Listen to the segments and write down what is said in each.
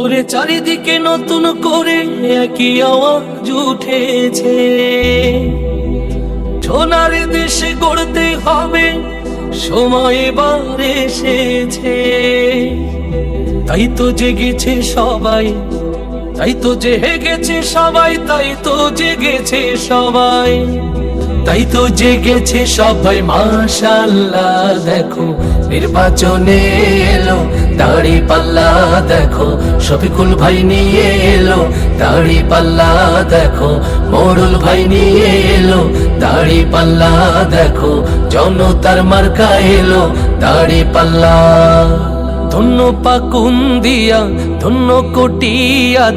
ওরে চারিদিকে নতুন করে একই আওয়াজ উঠেছে। সোনার দেশে গড়তে হবে, সময় এবার এসেছে। তাই তো জেগেছে সবাই, তাই তো জেগেছে সবাই, তাই তো জেগেছে সবাই। তাই তো জেগেছে সবাই, মাশাল্লাহ, দেখো। নির্বাচনে এলো, দাড়ি পাল্লা, দেখো। শফিকুল ভাই নিয়ে এলো, দাড়ি পাল্লা, দেখো। মোড়ুল ভাই নিয়ে এলো, দাড়ি পাল্লা, দেখো। জনতার মার্কা এলো, দাড়ি পাল্লা। ধন্য পাকুন দিয়া ধন্য কোটি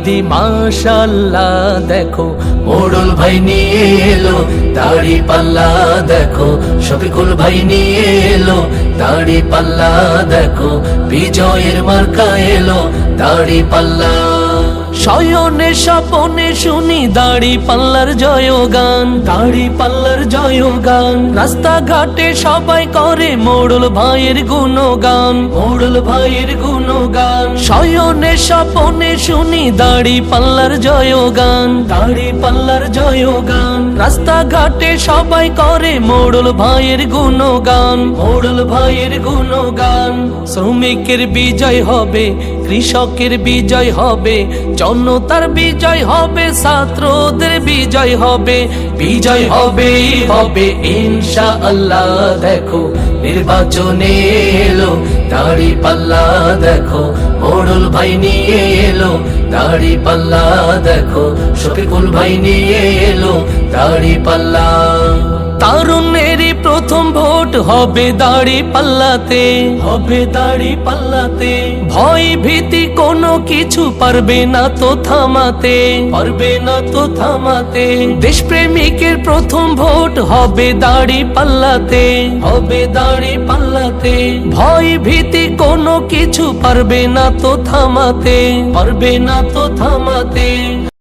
দি মাশাল্লাহ, দেখো। মোড়ল ভাই নিয়ে এলো, দাড়ি পাল্লা, দেখো। শফিকুল ভাই নিয়ে এলো, দাড়ি পাল্লা, দেখো। বিজয়ের মার্কা এলো, দাড়ি পাল্লা। শয়নে স্বপনে শুনি দাড়ি পাল্লার জয় গান দাড়ি পাল্লার জয় গান রাস্তাঘাটে সবাই করে মোড়ল ভাইয়ের গুণগান, মোড়ল ভাইয়ের গুণ গুণগান। শয়নে স্বপনে শুনি দাড়ি পাল্লার জয় গান দাড়ি পাল্লার জয় গান রাস্তাঘাটে সবাই করে মোড়ল ভাইয়ের গুণগান, মোড়ল ভাইয়ের গুণগান। শ্রমিকের বিজয় হবে, কৃষকের বিজয় হবে জনতার বিজয় হবে, ছাত্রদের বিজয় হবে বিজয় হবে হবে। ইনশা আল্লাহ দেখো, নির্বাচনে এলো, দাড়ি পাল্লা দেখো, মোড়ল ভাই নিয়ে এলো, দাড়ি পাল্লা দেখো, শফিকুল ভাই নিয়ে এলো, দাড়ি পাল্লা। তারুণেরই প্রথম ভোট হবে দাড়ি পাল্লাতে। হবে দাড়ি পাল্লাতে। ভয় ভীতি কোনো কিছু পারবে না তো থামাতে। পারবে না তো থামাতে। দেশপ্রেমিকের প্রথম ভোট হবে দাড়ি পাল্লাতে। হবে দাড়ি পাল্লাতে। ভয় ভীতি কোনো কিছু পারবে না তো থামাতে। পারবে না তো থামাতে।